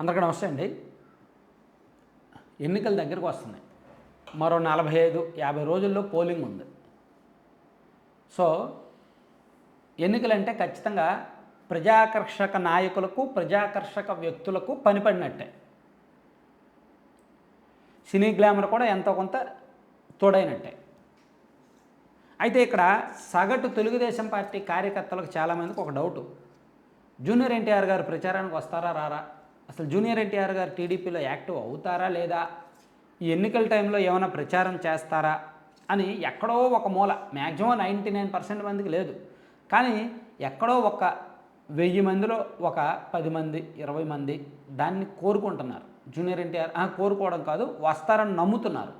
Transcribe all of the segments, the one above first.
అందరికీ నమస్తే అండి. ఎన్నికల దగ్గరకు వస్తున్నాయి మరో నలభై ఐదు యాభై రోజుల్లో పోలింగ్ ఉంది. సో ఎన్నికలంటే ఖచ్చితంగా ప్రజాకర్షక నాయకులకు ప్రజాకర్షక వ్యక్తులకు పనిపడినట్టే. సినీ గ్లామర్ కూడా ఎంతో కొంత తోడైనట్టే. అయితే ఇక్కడ సగటు తెలుగుదేశం పార్టీ కార్యకర్తలకు చాలామందికి ఒక డౌటు. జూనియర్ ఎన్టీఆర్ గారు ప్రచారానికి వస్తారా రారా? అసలు జూనియర్ ఎన్టీఆర్ గారు టీడీపీలో యాక్టివ్ అవుతారా లేదా? ఈ ఎన్నికల టైంలో ఏమైనా ప్రచారం చేస్తారా? అని ఎక్కడో ఒక మూల మ్యాక్సిమం నైంటీ నైన్ పర్సెంట్ మందికి లేదు. కానీ ఎక్కడో ఒక వెయ్యి మందిలో ఒక పది మంది ఇరవై మంది దాన్ని కోరుకుంటున్నారు. జూనియర్ ఎన్టీఆర్ ఆ, కోరుకోవడం కాదు వస్తారని నమ్ముతున్నారు.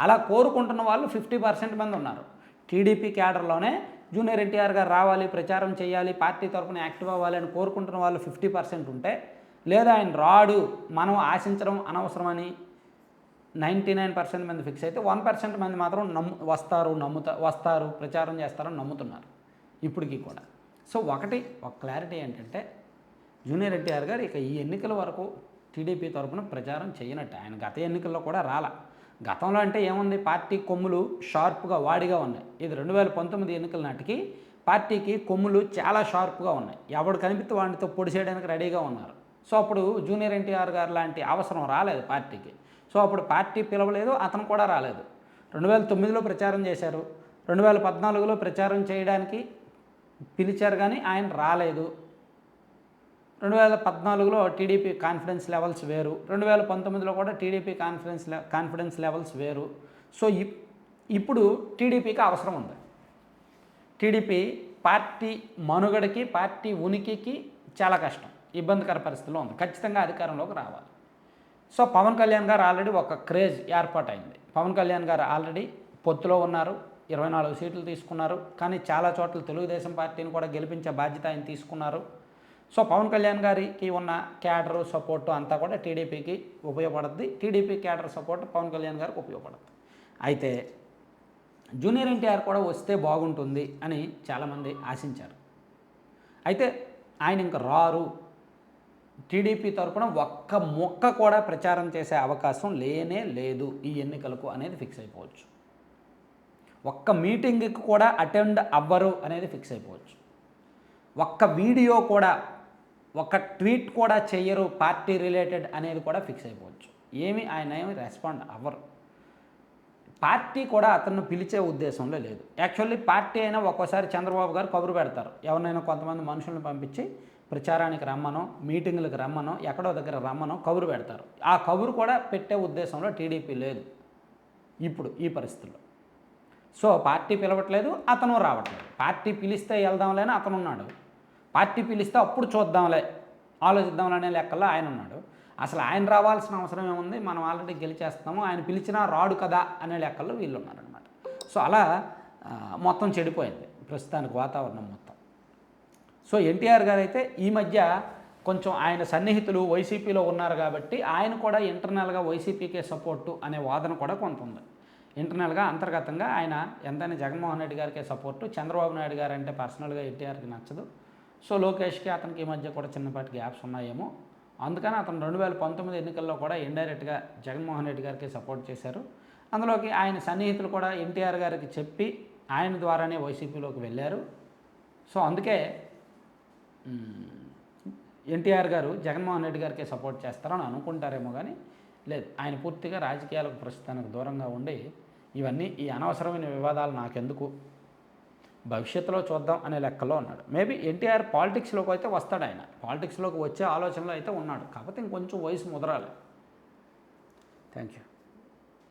అలా కోరుకుంటున్న వాళ్ళు ఫిఫ్టీ పర్సెంట్ మంది ఉన్నారు. టీడీపీ క్యాడర్లోనే జూనియర్ ఎన్టీఆర్ గారు రావాలి ప్రచారం చేయాలి పార్టీ తరఫున యాక్టివ్ అవ్వాలి అని కోరుకుంటున్న వాళ్ళు ఫిఫ్టీ పర్సెంట్ ఉంటే లేదా ఆయన రాడు మనం ఆశించడం అనవసరమని నైంటీ నైన్ పర్సెంట్ మంది ఫిక్స్ అయితే వన్ పర్సెంట్ మంది మాత్రం నమ్ము వస్తారు నమ్ముతా వస్తారు ప్రచారం చేస్తారని నమ్ముతున్నారు. ఇప్పటికీ కూడా. సో ఒకటి ఒక క్లారిటీ ఏంటంటే జూనియర్ ఎన్టీఆర్ గారు ఇక ఈ ఎన్నికల వరకు టీడీపీ తరఫున ప్రచారం చేయనట్టు. ఆయన గత ఎన్నికల్లో కూడా రాలా. గతంలో అంటే ఏముంది? పార్టీ కొమ్ములు షార్ప్గా వాడిగా ఉన్నాయి. ఇది రెండు వేల పంతొమ్మిది ఎన్నికల నాటికి పార్టీకి కొమ్ములు చాలా షార్ప్గా ఉన్నాయి. ఎవడు కనిపిస్తే వాడితో పొడి చేయడానికి రెడీగా ఉన్నారు. సో అప్పుడు జూనియర్ ఎన్టీఆర్ గారు లాంటి అవసరం రాలేదు పార్టీకి. సో అప్పుడు పార్టీ పిలవలేదు అతను కూడా రాలేదు. రెండు వేల తొమ్మిదిలో ప్రచారం చేశారు. రెండు వేల పద్నాలుగులో ప్రచారం చేయడానికి పిలిచారు కానీ ఆయన రాలేదు. రెండు వేల పద్నాలుగులో టీడీపీ కాన్ఫిడెన్స్ లెవెల్స్ వేరు. రెండు వేల పంతొమ్మిదిలో కూడా టీడీపీ కాన్ఫిడెన్స్ కాన్ఫిడెన్స్ లెవెల్స్ వేరు. సో ఇప్- ఇప్పుడు టీడీపీకి అవసరం ఉంది. టీడీపీ పార్టీ మనుగడకి పార్టీ ఉనికికి చాలా కష్టం. ఇబ్బందికర పరిస్థితిలో ఉంది. ఖచ్చితంగా అధికారంలోకి రావాలి. సో పవన్ కళ్యాణ్ గారు ఆల్రెడీ ఒక క్రేజ్ ఏర్పాటైంది. పవన్ కళ్యాణ్ గారు ఆల్రెడీ పొత్తులో ఉన్నారు. ఇరవై నాలుగు సీట్లు తీసుకున్నారు. కానీ చాలా చోట్ల తెలుగుదేశం పార్టీని కూడా గెలిపించే బాధ్యత ఆయన తీసుకున్నారు. సో పవన్ కళ్యాణ్ గారికి ఉన్న క్యాడర్ సపోర్టు అంతా కూడా టీడీపీకి ఉపయోగపడుద్ది. TDP cadre support Pawan Kalyan గారికి ఉపయోగపడుతుంది అయితే జూనియర్ ఎన్టీఆర్ కూడా వస్తే బాగుంటుంది అని చాలామంది ఆశించారు. అయితే ఆయన ఇంక రారు. టీడీపీ తరఫున ఒక్క మొక్క కూడా ప్రచారం చేసే అవకాశం లేనే లేదు ఈ ఎన్నికలకు అనేది ఫిక్స్ అయిపోవచ్చు. ఒక్క మీటింగ్కి కూడా అటెండ్ అవ్వరు అనేది ఫిక్స్ అయిపోవచ్చు. ఒక్క వీడియో కూడా ఒక ట్వీట్ కూడా చెయ్యరు పార్టీ రిలేటెడ్ అనేది కూడా ఫిక్స్ అయిపోవచ్చు. ఏమి ఆయన ఏమి రెస్పాండ్ అవ్వరు. పార్టీ కూడా అతన్ని పిలిచే ఉద్దేశంలో లేదు. యాక్చువల్లీ పార్టీ అయినా ఒక్కోసారి చంద్రబాబు గారు కబురు పెడతారు. ఎవరినైనా కొంతమంది మనుషులను పంపించి ప్రచారానికి రమ్మనో మీటింగులకు రమ్మనో ఎక్కడో దగ్గర రమ్మనో కబురు పెడతారు. ఆ కబురు కూడా పెట్టే ఉద్దేశంలో టీడీపీ లేదు ఇప్పుడు ఈ పరిస్థితుల్లో. సో పార్టీ పిలవట్లేదు అతను రావట్లేదు. పార్టీ పిలిస్తే వెళ్దాంలే అని అతను ఉన్నాడు. పార్టీ పిలిస్తే అప్పుడు చూద్దాంలే ఆలోచిద్దాంలే అనే లెక్కల్లో ఆయన ఉన్నాడు. అసలు ఆయన రావాల్సిన అవసరం ఏముంది? మనం ఆల్రెడీ గెలిచేస్తాము ఆయన పిలిచినా రాడు కదా అనే లెక్కల్లో వీళ్ళు ఉన్నారనమాట సో అలా మొత్తం చెడిపోయింది ప్రస్తుతానికి వాతావరణం మొత్తం. సో ఎన్టీఆర్ గారు అయితే ఈ మధ్య కొంచెం ఆయన సన్నిహితులు వైసీపీలో ఉన్నారు కాబట్టి ఆయన కూడా ఇంటర్నల్గా వైసీపీకే సపోర్టు అనే వాదన కూడా కొంత ఉంది. ఇంటర్నల్గా అంతర్గతంగా ఆయన ఎంతైనా జగన్మోహన్ రెడ్డి గారికే సపోర్టు చంద్రబాబు నాయుడు గారు అంటే పర్సనల్గా ఎన్టీఆర్కి నచ్చదు. సో లోకేష్కి అతనికి ఈ మధ్య కూడా చిన్నపాటి గ్యాప్స్ ఉన్నాయేమో. అందుకని అతను రెండు వేల పంతొమ్మిది ఎన్నికల్లో కూడా ఇండైరెక్ట్గా జగన్మోహన్ రెడ్డి గారికి సపోర్ట్ చేశారు. అందులోకి ఆయన సన్నిహితులు కూడా ఎన్టీఆర్ గారికి చెప్పి ఆయన ద్వారానే వైసీపీలోకి వెళ్ళారు. సో అందుకే ఎన్టీఆర్ గారు జగన్మోహన్ రెడ్డి గారికి సపోర్ట్ చేస్తారని అనుకుంటారేమో కానీ లేదు. ఆయన పూర్తిగా రాజకీయాలకు ప్రస్తుతానికి దూరంగా ఉండి ఇవన్నీ ఈ అనవసరమైన వివాదాలు నాకెందుకు? భవిష్యత్తులో చూద్దాం అనే లెక్కలో ఉన్నాడు. మేబీ ఎన్టీఆర్ పాలిటిక్స్లోకి అయితే వస్తాడు ఆయన. పాలిటిక్స్లోకి వచ్చే ఆలోచనలో అయితే ఉన్నాడు. కాకపోతే ఇంకొంచెం వయసు ముదరాలి. Thank you.